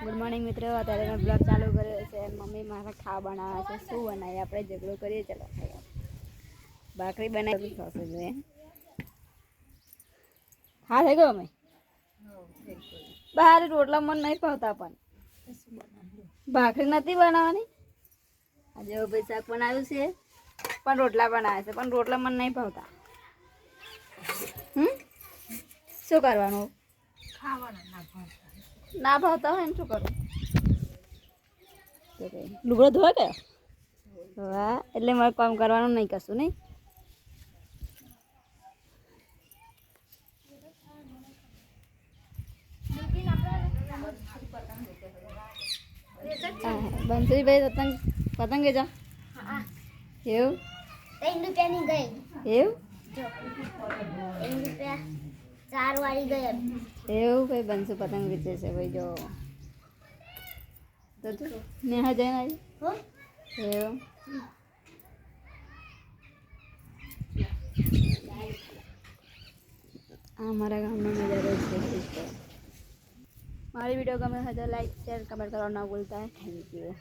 Good morning મિત્રો. અત્યારે મેં બ્લોગ ચાલુ કર્યો છે મમ્મી મારા ખાવા બનાવે છે. શું બનાવીએ? આપણે ઝઘડો કરીએ. ચલો, ખાઈએ. ભાખરી બનાવી થશે જોઈએ હા, થઈ ગયો અમે બહાર રોટલા મન નહીં ભાવતા પણ. ભાખરી નથી બનાવવાની? આજે ભાઈ શાક બનાવ્યું છે, પણ રોટલા બનાવે છે, પણ રોટલા મને નહીં ભાવતા. શું કરવાનું? ના ભાવતા. હોય ને શું કરું? લુગડો ધોવા કે? વાહ એટલે મારે કામ કરવાનું નહીં કશું નહીં? બંસુરીભાઈ પતંગ પતંગ જા. એવું? ગઈ એવું? જો ત્રણ રૂપિયા? ચાર વાળી ગઈ એમ. એવું ભાઈ બંસુ પતંગ વેચે છે ભાઈ જો. તો તું નેહા જઈને આવી? હો? એવું? આ મારા ગામનો નજારો છે મારી વીડિયો ગમે હોય તો લાઈક શેર કમેન્ટ કરવાનું ના ભૂલતા. Thank you